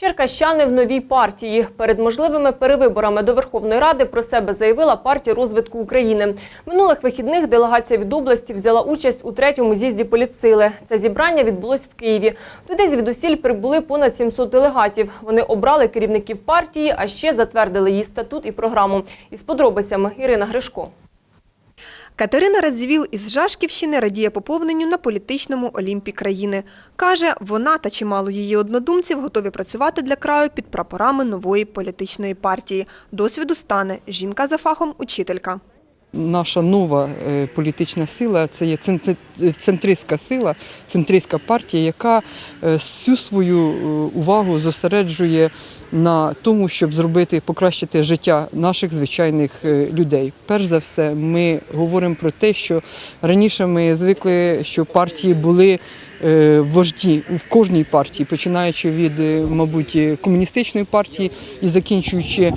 Черкащани в новій партії. Перед можливими перевиборами до Верховної Ради про себе заявила партія розвитку України. Минулих вихідних делегація від області взяла участь у третьому з'їзді політсили. Це зібрання відбулось в Києві. Туди звідусіль прибули понад 700 делегатів. Вони обрали керівників партії, а ще затвердили її статут і програму. Із подробицями Ірина Гришко. Катерина Радзівіл із Жашківщини радіє поповненню на політичному олімпі країни. Каже, вона та чимало її однодумців готові працювати для краю під прапорами нової політичної партії. Досвіду стане жінка за фахом учителька. Наша нова е, політична сила це є центри- центристська сила, центристська партія, яка е, всю свою е, увагу зосереджує на тому, щоб зробити, покращити життя наших звичайних е, людей. Перш за все, ми говоримо про те, що раніше ми звикли, що партії були е, вожді в кожній партії, починаючи від, е, мабуть, комуністичної партії і закінчуючи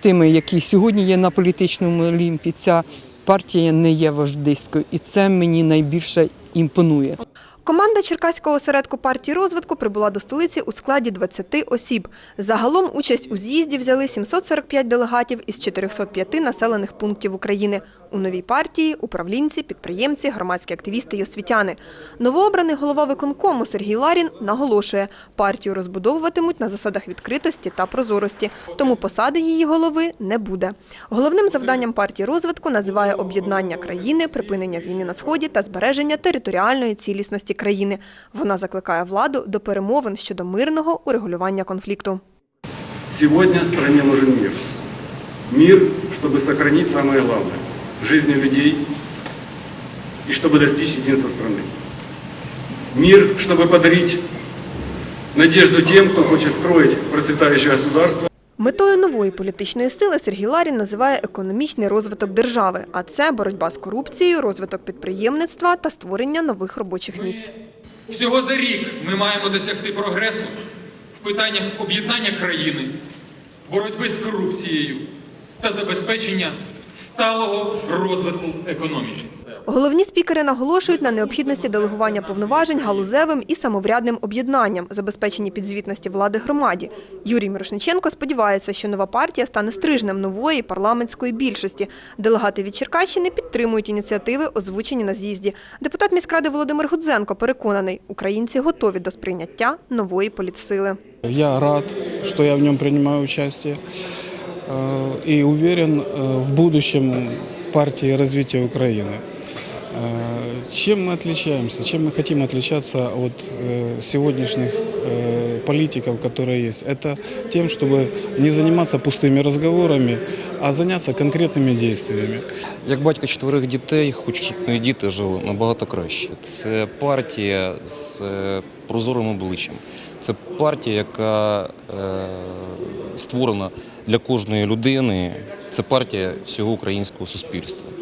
тими, які сьогодні є на політичному олімпі. Ця партія не є вождиською, і це мені найбільше імпонує. Команда Черкаського осередку партії розвитку прибула до столиці у складі 20 осіб. Загалом участь у з'їзді взяли 745 делегатів із 405 населених пунктів України. У новій партії – управлінці, підприємці, громадські активісти й освітяни. Новообраний голова виконкому Сергій Ларін наголошує, партію розбудовуватимуть на засадах відкритості та прозорості, тому посади її голови не буде. Головним завданням партії розвитку називає об'єднання країни, припинення війни на сході та збереження територіальної цілісності країни. Вона закликає владу до перемовин щодо мирного урегулювання конфлікту. Сегодня стране нужен мир. Мир, чтобы сохранить самое главное – жизни людей и чтобы достичь единства страны. Мир, чтобы подарить надежду тем, кто хочет строить процветающее государство. Метою нової політичної сили Сергій Ларін називає економічний розвиток держави, а це боротьба з корупцією, розвиток підприємництва та створення нових робочих місць. Всього за рік ми маємо досягти прогресу в питаннях об'єднання країни, боротьби з корупцією та забезпечення сталого розвитку економіки. Головні спікери наголошують на необхідності делегування повноважень галузевим і самоврядним об'єднанням, забезпеченні підзвітності влади громаді. Юрій Мирошниченко сподівається, що нова партія стане стрижнем нової парламентської більшості. Делегати від Черкащини підтримують ініціативи, озвучені на з'їзді. Депутат міськради Володимир Гудзенко переконаний, українці готові до сприйняття нової політсили. Я рад, что я в нем принимаю участие э, и уверен э, в будущем партии развития Украины. Э, Чем мы отличаемся, чем мы хотим отличаться от э, сегодняшних э, политиков, которые есть? Это тем, чтобы не заниматься пустыми разговорами, а заняться конкретными действиями. Як батько чотирьох дітей, хочу, щоб мої діти жили набагато краще. Це партія з е, прозорим обличчям. Це партія, яка е, створена для кожної людини. Це партія всього українського суспільства.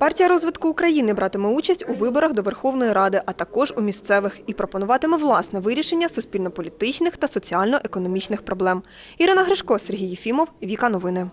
Партія розвитку України братиме участь у виборах до Верховної Ради, а також у місцевих, і пропонуватиме власне вирішення суспільно-політичних та соціально-економічних проблем. Ірина Гришко, Сергій Єфімов, Віка Новини.